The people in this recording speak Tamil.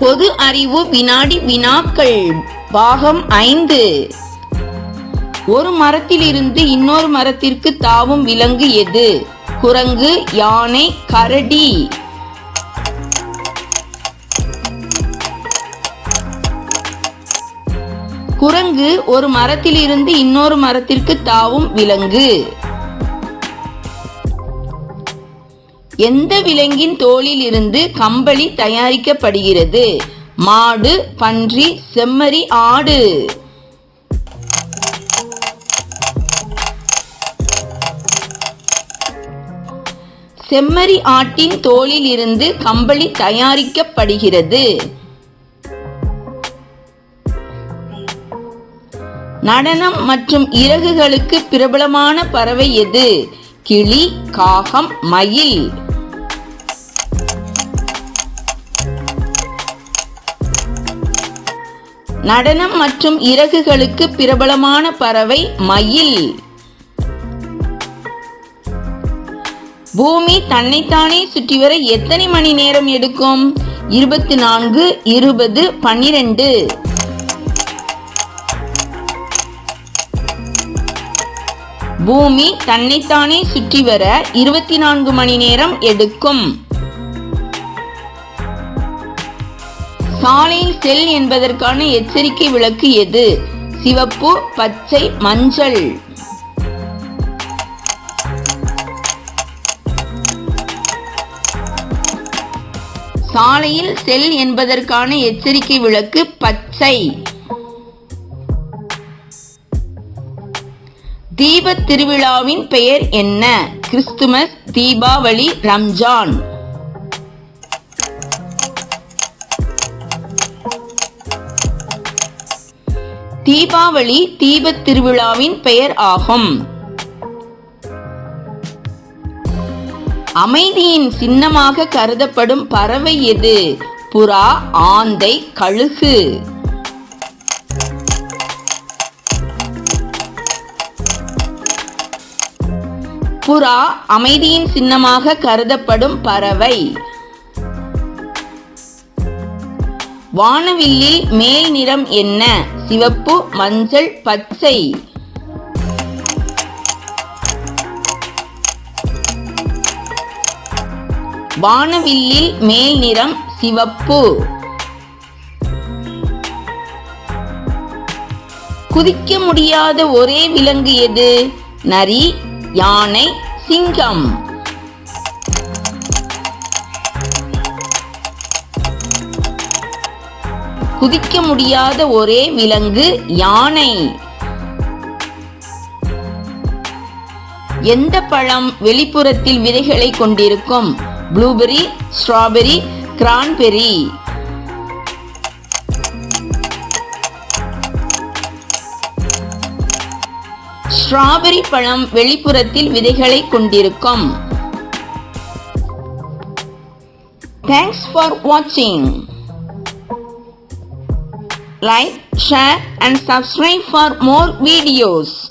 பொது அறிவு வினாடி வினாக்கள். பாகம் ஐந்து. ஒரு மரத்திலிருந்து இன்னொரு மரத்திற்கு தாவும் விலங்கு எது? குரங்கு யானை கரடி. குரங்கு ஒரு மரத்திலிருந்து இன்னொரு மரத்திற்கு தாவும் விலங்கு. எந்த விலங்கின் தோலில் இருந்து கம்பளி தயாரிக்கப்படுகிறது? மாடு பன்றி செம்மறி ஆடு. செம்மறி ஆட்டின் தோலில் இருந்து கம்பளி தயாரிக்கப்படுகிறது. நடனம் மற்றும் இறகுகளுக்கு பிரபலமான பறவை எது? கிளி காகம் மயில். நடனம் மற்றும் இறகுகளுக்கு பிரபலமான பறவை மயில். பூமி தன்னைத்தானே சுற்றி வர எத்தனை மணி நேரம் எடுக்கும்? இருபத்தி நான்கு இருபது பன்னிரண்டு. பூமி தன்னைத்தானே சுற்றி வர இருபத்தி நான்கு மணி நேரம் எடுக்கும். சாலையில் செல் என்பதற்கான எச்சரிக்கை விளக்கு எது? சிவப்பு பச்சை மஞ்சள். சாலையில் செல் என்பதற்கான எச்சரிக்கை விளக்கு பச்சை. தீப திருவிழாவின் பெயர் என்ன? கிறிஸ்துமஸ் தீபாவளி ரம்ஜான். தீபாவளி தீபத் திருவிழாவின் பெயர் ஆகும். அமைதியின் சின்னமாக கருதப்படும் பறவை எது? புறா ஆந்தை கழுகு. புறா அமைதியின் சின்னமாக கருதப்படும் பறவை. வானவில்லில் மேல் நிறம் என்ன? சிவப்பு மஞ்சள் பச்சை. வானவில்லில் மேல் நிறம் சிவப்பு. குதிக்க முடியாத ஒரே விலங்கு எது? நரி யானை சிங்கம். குதிக்க முடியாத ஒரே விலங்கு யானை. எந்த பழம் வெளிப்புறத்தில் விதைகளை கொண்டிருக்கும்? ப்ளூபெரி ஸ்ட்ராபெரி கிரான்பெரி ஸ்ட்ராபெரி பழம் வெளிப்புறத்தில் விதைகளை கொண்டிருக்கும். தேங்க்ஸ் ஃபார் வாட்சிங் like, share and subscribe for more videos.